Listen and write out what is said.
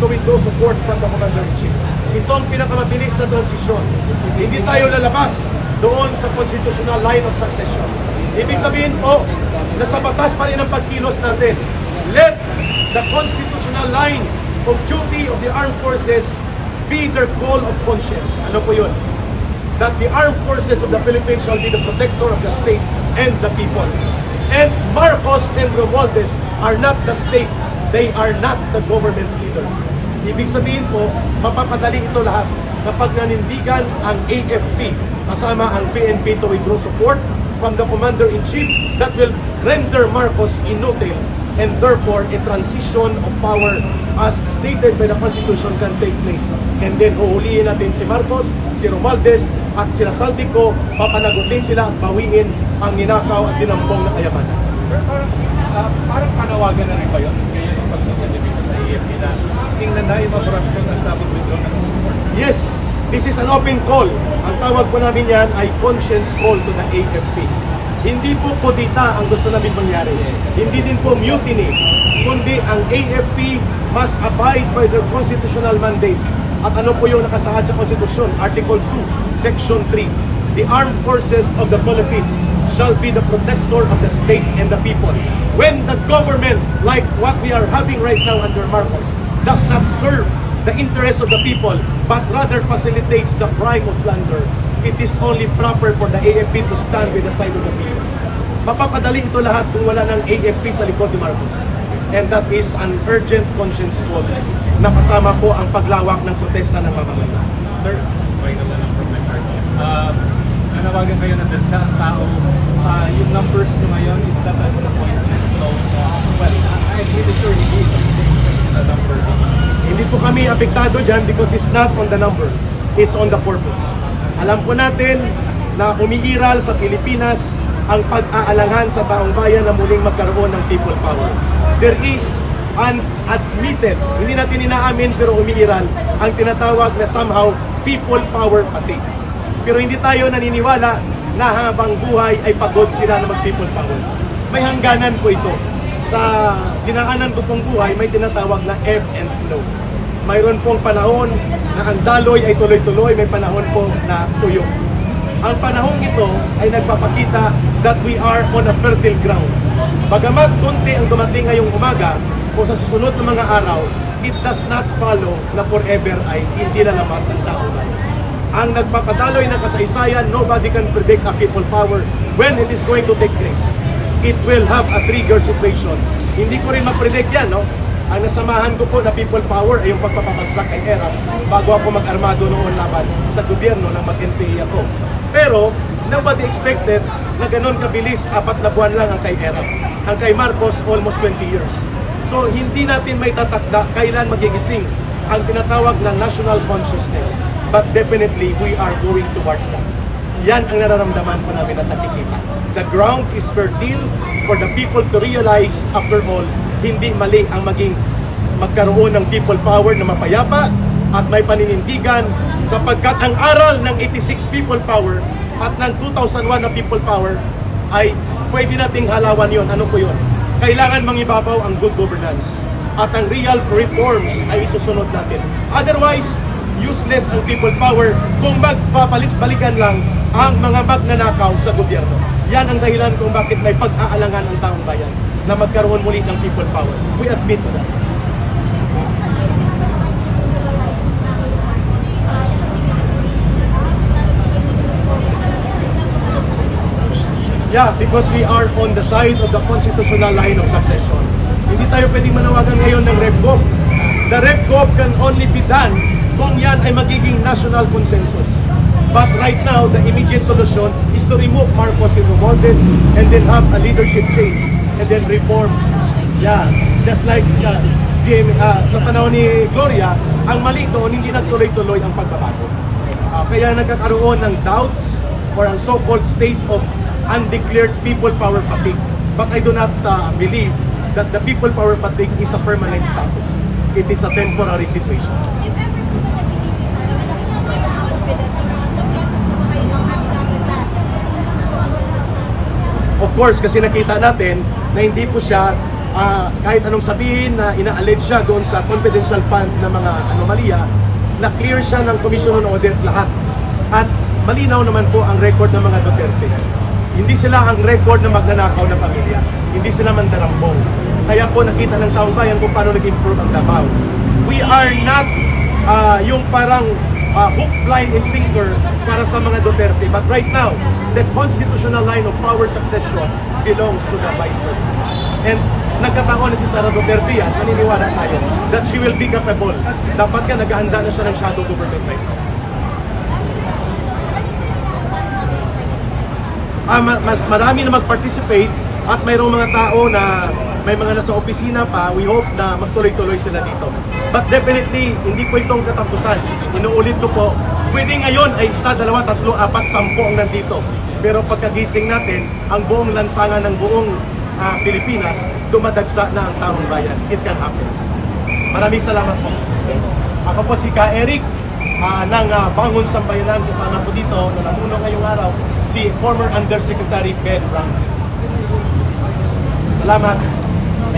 to withdraw support from the Commander-in-Chief. Ito ang pinakamabilis na transisyon. Hindi tayo lalabas doon sa constitutional line of succession. Ibig sabihin po, nasa batas pa rin ang pagkilos natin. Let the constitutional line of duty of the armed forces be their call of conscience. Ano po yun? That the armed forces of the Philippines shall be the protector of the state and the people. And Marcos and Romualdez are not the state. They are not the government either. Ibig sabihin po, mapapadali ito lahat kapag nanindigan ang AFP kasama ang PNP to withdraw support from the Commander-in-Chief that will render Marcos inutile and therefore a transition of power as stated by the Constitution can take place. And then uhulihin natin si Marcos, si Romualdez at sila Saldico, papanagutin sila at bawiin ang ninakaw at dinambong na kayamanan. Pero parang, ah, parang panawagan na rin ba yun? Kaya yung pagpunta dito sa EFP na tingnan na yung mga corruption at dapat withdraw ng support. Yes, this is an open call. Ang tawag po namin yan ay conscience call to the AFP. Hindi po kodita ang gusto namin mangyari. Hindi din po mutiny. Kundi ang AFP must abide by their constitutional mandate. At ano po yung nakasaad sa Konstitusyon? Article 2, Section 3. The armed forces of the Philippines shall be the protector of the state and the people. When the government, like what we are having right now under Marcos, does not serve the interests of the people, but rather facilitates the crime of plunder, it is only proper for the AFP to stand with the side of the people. Mapapadali ito lahat kung wala ng AFP sa likod ni Marcos. And that is an urgent conscience call na kasama po ang paglawak ng protesta ng mamamayan. Sir, okay naman ang part. Uh, nanawagan kayo na sa tao, ah, yung numbers nyo ngayon is that a disappointment. So, uh, well, I'm pretty sure hindi ito sa number. Hindi po kami apektado dyan because it's not on the number. It's on the purpose. Alam po natin na umiiral sa Pilipinas ang pag-aalangan sa taong bayan na muling magkaroon ng people power. There is unadmitted, hindi natin inaamin pero umiiral, ang tinatawag na somehow people power fatigue. Pero hindi tayo naniniwala na habang buhay ay pagod sila na mag-people power. May hangganan po ito. Sa dinaanan ko pong buhay, may tinatawag na ebb and flow. Mayroon pong panahon na ang daloy ay tuloy-tuloy, may panahon po na tuyo. Ang panahong ito ay nagpapakita that we are on a fertile ground. Bagamat konti ang dumating ngayong umaga o sa susunod na mga araw, it does not follow na forever ay hindi lalabas ang tao. Ang nagpapadaloy ng kasaysayan, nobody can predict a people power when it is going to take place. It will have a trigger situation. Hindi ko rin ma-predict yan, no? Ang nasamahan ko po na people power ay yung pagpapabagsak kay Erap bago ako mag-armado noon laban sa gobyerno nang mag-NPA ako. Pero, nobody expected na ganun kabilis, apat na buwan lang ang kay Erap. Ang kay Marcos, almost 20 years. So, hindi natin may tatakda kailan magigising ang tinatawag na national consciousness. But definitely, we are going towards that. Yan ang nararamdaman po namin at nakikita. The ground is fertile for the people to realize, after all, hindi mali ang maging magkaroon ng people power na mapayapa at may paninindigan sapagkat ang aral ng 86 people power at ng 2001 na people power ay pwede nating halawan yon. Ano po yon? Kailangan mangibabaw ang good governance at ang real reforms ay isusunod natin. Otherwise, useless ang people power kung magpapalit-balikan lang ang mga magnanakaw sa gobyerno. Yan ang dahilan kung bakit may pag-aalangan ang taong bayan na magkaroon muli ng people power. We admit to that. Yeah, because we are on the side of the constitutional line of succession. Hindi tayo pwedeng manawagan ngayon ng RevGov. The RevGov can only be done kung yan ay magiging national consensus. But right now, the immediate solution is to remove Marcos and Romualdez and then have a leadership change and then reforms. Yeah, just like uh, GM, uh, sa panahon ni Gloria, ang mali doon, hindi nagtuloy-tuloy ang pagbabago. Ah, kaya nagkakaroon ng doubts or ang so-called state of undeclared people power fatigue. But I do not uh, believe that the people power fatigue is a permanent status. It is a temporary situation. Of course, kasi nakita natin na hindi po siya ah, kahit anong sabihin na ina-allege siya doon sa confidential fund ng mga anomalya, na clear siya ng Commission on Audit lahat. At malinaw naman po ang record ng mga Duterte. Hindi sila ang record na magnanakaw ng pamilya. Hindi sila mandarambong. Kaya po nakita ng taong bayan kung paano nag-improve ang Davao. We are not ah, yung parang ah, hook, line, and sinker para sa mga Duterte. But right now, the constitutional line of power succession belongs to the Vice President. And nagkataon na si Sara Duterte at naniniwala tayo that she will be capable. Dapat ka naghahanda na siya ng shadow government right now. Ah, ma- mas marami na mag-participate at mayroong mga tao na may mga nasa opisina pa, we hope na magtuloy-tuloy sila dito. But definitely, hindi po itong katapusan. Inuulit ko po, pwede ngayon ay isa, dalawa, tatlo, apat, sampo ang nandito. Pero pagkagising natin, ang buong lansangan ng buong ah, Pilipinas, dumadagsa na ang taong bayan. It can happen. Maraming salamat po. Ako po si Ka Eric ah, ng ah, Bangon Sambayanan. Kasama po dito na namuno ngayong araw si former Undersecretary Ben Brown. Salamat.